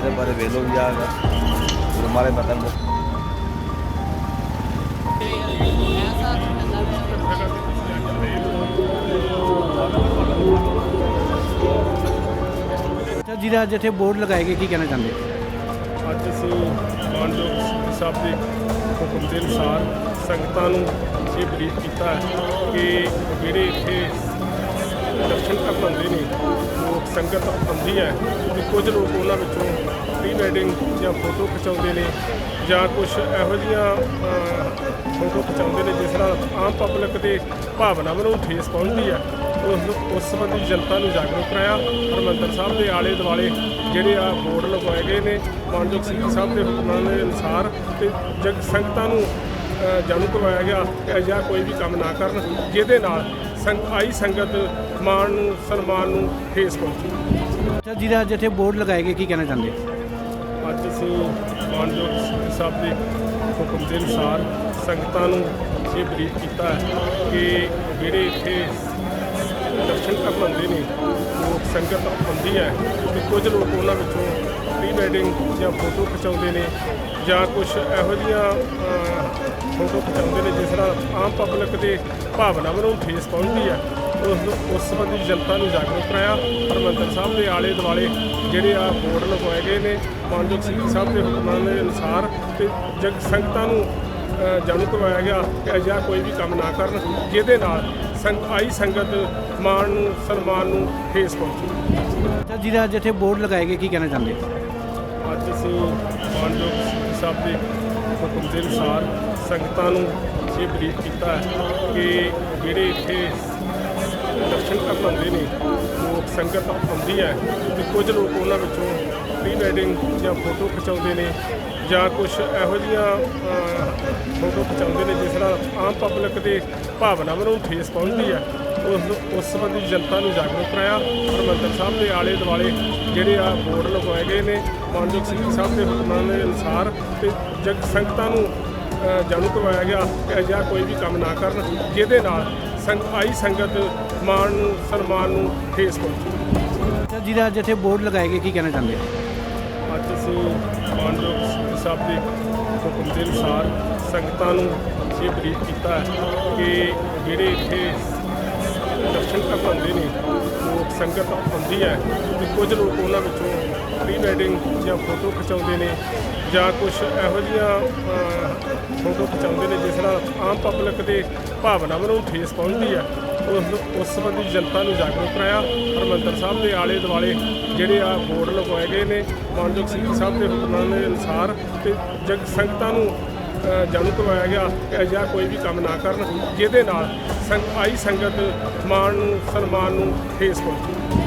ਇਹਦੇ ਬਾਰੇ ਵੇਖ ਲਓ ਵੀ ਆ ਹਮਾਰੇ ਮਤਲਬ ਅੱਛਾ ਜਿਹਦਾ ਅੱਜ ਇੱਥੇ ਬੋਰਡ ਲਗਾਏ ਗਏ ਕੀ ਕਹਿਣਾ ਚਾਹੁੰਦੇ? ਅੱਜ ਅਸੀਂ ਮਾਨਯੋਗ ਸਿੰਘ ਸਾਹਿਬ ਦੇ ਹੁਕਮ ਦੇ ਅਨੁਸਾਰ ਸੰਗਤਾਂ ਨੂੰ ਇਹ ਬਰੀਫ ਕੀਤਾ ਹੈ ਕਿ ਜਿਹੜੇ ਇੱਥੇ ਦਰਸ਼ਨ ਕਰਨ ਆਉਂਦੇ ਨੇ, ਲੋਕ ਸੰਗਤ ਆਉਂਦੀ ਹੈ ਤੇ ਕੁਝ ਲੋਕ ਉਹਨਾਂ ਵਿੱਚੋਂ ਪ੍ਰੀ ਵੈਡਿੰਗ ਜਾਂ ਫੋਟੋ ਖਿਚਾਉਂਦੇ ਨੇ ਜਾਂ ਕੁਝ ਇਹੋ ਜਿਹੀਆਂ ਫੋਟੋ ਖਿਚਾਉਂਦੇ ਨੇ ਜਿਸ ਨਾਲ ਆਮ ਪਬਲਿਕ ਦੇ ਭਾਵਨਾਵਾਂ ਨੂੰ ਠੇਸ ਪਹੁੰਚਦੀ ਹੈ। ਉਸ ਉਸ ਸੰਬੰਧੀ ਜਨਤਾ ਨੂੰ ਜਾਗਰੂਕ ਕਰਾਇਆ। ਹਰਿਮੰਦਰ ਸਾਹਿਬ ਦੇ ਆਲੇ ਦੁਆਲੇ ਜਿਹੜੇ ਆ ਬੋਰਡ ਲਗਵਾਏ ਗਏ ਨੇ, ਮਾਨਯੋਗ ਸਿੰਘ ਸਾਹਿਬ ਦੇ ਹੁਕਮਾਂ ਦੇ ਅਨੁਸਾਰ ਤੇ ਜਗ ਸੰਗਤਾਂ ਨੂੰ ਜਾਣੂ ਕਰਵਾਇਆ ਗਿਆ ਕਿ ਅਜਿਹਾ ਕੋਈ ਵੀ ਕੰਮ ਨਾ ਕਰਨ, ਜਿਹਦੇ ਨਾਲ ਸੰਗ ਆਈ ਸੰਗਤ ਮਾਣ ਨੂੰ ਸਨਮਾਨ ਨੂੰ ਠੇਸ ਪਹੁੰਚੇ। ਅੱਛਾ ਜਿਹਦਾ ਅੱਜ ਇੱਥੇ ਬੋਰਡ ਲਗਾਏ ਗਏ ਕੀ ਕਹਿਣਾ ਚਾਹੁੰਦੇ? ਅੱਜ ਅਸੀਂ ਮਾਨਯੋਗ ਸਿੰਘ ਸਾਹਿਬ ਦੇ ਹੁਕਮ ਦੇ ਅਨੁਸਾਰ ਸੰਗਤਾਂ ਨੂੰ ਇਹ ਬਰੀਫ ਕੀਤਾ ਹੈ ਕਿ ਜਿਹੜੇ ਇੱਥੇ ਦਰਸ਼ਨ ਕਰਨ ਆਉਂਦੇ ਨੇ ਲੋਕ ਸੰਗਤ ਆਉਂਦੀ ਹੈ ਤੇ ਕੁਝ ਲੋਕ ਉਹਨਾਂ ਵਿੱਚੋਂ ਪ੍ਰੀ ਵੈਡਿੰਗ ਜਾਂ ਫੋਟੋ ਖਿਚਾਉਂਦੇ ਨੇ ਜਾਂ ਕੁਝ ਇਹੋ ਜਿਹੀਆਂ ਫੋਟੋ ਖਿਚਾਉਂਦੇ ਨੇ ਜਿਸ ਨਾਲ ਆਮ ਪਬਲਿਕ ਦੇ ਭਾਵਨਾਵਾਂ ਨੂੰ ਠੇਸ ਪਹੁੰਚਦੀ ਹੈ ਉਸ ਉਸ ਸੰਬੰਧੀ ਜਨਤਾ ਨੂੰ ਜਾਗਰੂਕ ਕਰਾਇਆ। ਹਰਿਮੰਦਰ ਸਾਹਿਬ ਦੇ ਆਲੇ ਦੁਆਲੇ ਜਿਹੜੇ ਆ ਬੋਰਡ ਲਗਵਾਏ ਗਏ ਨੇ, ਮਾਨਯੋਗ ਸਿੰਘ ਸਾਹਿਬ ਦੇ ਹੁਕਮਾਂ ਦੇ ਅਨੁਸਾਰ ਤੇ ਜਗ ਸੰਗਤਾਂ ਨੂੰ ਜਾਣੂ ਕਰਵਾਇਆ ਗਿਆ ਕਿ ਅਜਿਹਾ ਕੋਈ ਵੀ ਕੰਮ ਨਾ ਕਰਨ ਜਿਹਦੇ ਨਾਲ ਸੰਗ ਆਈ ਸੰਗਤ ਮਾਣ ਨੂੰ ਸਨਮਾਨ ਨੂੰ ਠੇਸ ਪਹੁੰਚੇ। ਜਿਹਦਾ ਅੱਜ ਇੱਥੇ ਬੋਰਡ ਲਗਾਏ ਗਏ ਕੀ ਕਹਿਣਾ ਚਾਹੁੰਦੇ ਅੱਜ ਅਸੀਂ ਮਾਨਯੋਗ ਸਾਹਿਬ ਦੇ ਹੁਕਮ ਦੇ ਅਨੁਸਾਰ ਸੰਗਤਾਂ ਨੂੰ ਇਹ ਬਰੀਫ ਕੀਤਾ ਹੈ ਕਿ ਜਿਹੜੇ ਇੱਥੇ ਦਰਸ਼ਨ ਕਰਨ ਆਉਂਦੇ ਨੇ ਲੋਕ ਸੰਗਤ ਆਉਂਦੀ ਹੈ ਤੇ ਕੁਝ ਲੋਕ ਉਹਨਾਂ ਵਿੱਚੋਂ ਪ੍ਰੀ ਵੈਡਿੰਗ ਜਾਂ ਫੋਟੋ ਖਿਚਾਉਂਦੇ ਨੇ। ਜਾਂ ਕੁਝ ਇਹੋ ਜਿਹੀਆਂ ਅਹ, ਫੋਟੋ ਖਿਚਾਉਂਦੇ ਨੇ ਜਿਸ ਨਾਲ ਆਮ ਪਬਲਿਕ ਦੇ ਭਾਵਨਾਵਾਂ ਨੂੰ ਠੇਸ ਪਹੁੰਚਦੀ ਹੈ ਉਸ ਉਸ ਸੰਬੰਧੀ ਜਨਤਾ ਨੂੰ ਜਾਗਰੂਕ ਕਰਾਇਆ। ਹਰਿਮੰਦਰ ਸਾਹਿਬ ਦੇ ਆਲੇ ਦੁਆਲੇ ਜਿਹੜੇ ਆ ਬੋਰਡ ਲਗਵਾਏ ਗਏ ਨੇ ਮਾਨਯੋਗ ਸਿੰਘ ਸਾਹਿਬ ਦੇ ਹੁਕਮਾਂ ਦੇ ਅਨੁਸਾਰ ਤੇ ਜਗ ਸੰਗਤਾਂ ਨੂੰ ਅ, ਜਾਣੂ ਕਰਵਾਇਆ ਗਿਆ ਕਿ ਅਜਿਹਾ ਕੋਈ ਵੀ ਕੰਮ ਨਾ ਕਰਨ ਜਿਹਦੇ ਨਾਲ ਸੰਗ ਆਈ ਸੰਗਤ ਮਾਣ ਨੂੰ ਸਨਮਾਨ ਨੂੰ ਠੇਸ ਪਹੁੰਚੇ। ਅੱਛਾ ਜਿਹਦਾ ਅੱਜ ਇੱਥੇ ਬੋਰਡ ਲਗਾਏ ਗਏ ਕੀ ਕਹਿਣਾ ਚਾਹੁੰਦੇ ਹੋ? ਅੱਜ ਅਸੀਂ ਮਾਨਯੋਗ ਸਿੰਘ ਸਾਹਿਬ ਦੇ ਹੁਕਮ ਦੇ ਅਨੁਸਾਰ ਸੰਗਤਾਂ ਨੂੰ ਇਹ ਬਰੀਫ ਕੀਤਾ ਕਿ ਜਿਹੜੇ ਇੱਥੇ ਦਰਸ਼ਨ ਕਰਨ ਆਉਂਦੇ ਨੇ ਲੋਕ ਸੰਗਤ ਆਉਂਦੀ ਹੈ ਤੇ ਕੁਝ ਲੋਕ ਉਹਨਾਂ ਵਿੱਚੋਂ ਪ੍ਰੀ ਵੈਡਿੰਗ ਜਾਂ ਫੋਟੋ ਖਿਚਾਉਂਦੇ ਨੇ ਜਾਂ ਕੁਝ ਇਹੋ ਜਿਹੀਆਂ ਫੋਟੋ ਖਿਚਾਉਂਦੇ ਨੇ, ਜਿਸ ਨਾਲ ਆਮ ਪਬਲਿਕ ਦੇ ਭਾਵਨਾਵਾਂ ਨੂੰ ਠੇਸ ਪਹੁੰਚਦੀ ਹੈ। ਉਸ ਉਸ ਸੰਬੰਧੀ ਜਨਤਾ ਨੂੰ ਜਾਗਰੂਕ ਕਰਾਇਆ। ਹਰਿਮੰਦਰ ਸਾਹਿਬ ਦੇ ਆਲੇ ਦੁਆਲੇ ਜਿਹੜੇ ਆ ਬੋਰਡ ਲਗਵਾਏ ਗਏ ਨੇ, ਮਾਨਯੋਗ ਸਿੰਘ ਸਾਹਿਬ ਦੇ ਹੁਕਮਾਂ ਦੇ ਅਨੁਸਾਰ ਤੇ ਜਗ ਸੰਗਤਾਂ ਨੂੰ ਜਾਣੂ ਕਰਵਾਇਆ ਗਿਆ ਕਿ ਅਜਿਹਾ ਕੋਈ ਵੀ ਕੰਮ ਨਾ ਕਰਨ, ਜਿਹਦੇ ਨਾਲ ਸੰਗ ਆਈ ਸੰਗਤ ਮਾਣ ਨੂੰ, ਸਨਮਾਨ ਨੂੰ ਠੇਸ ਪਹੁੰਚੇ।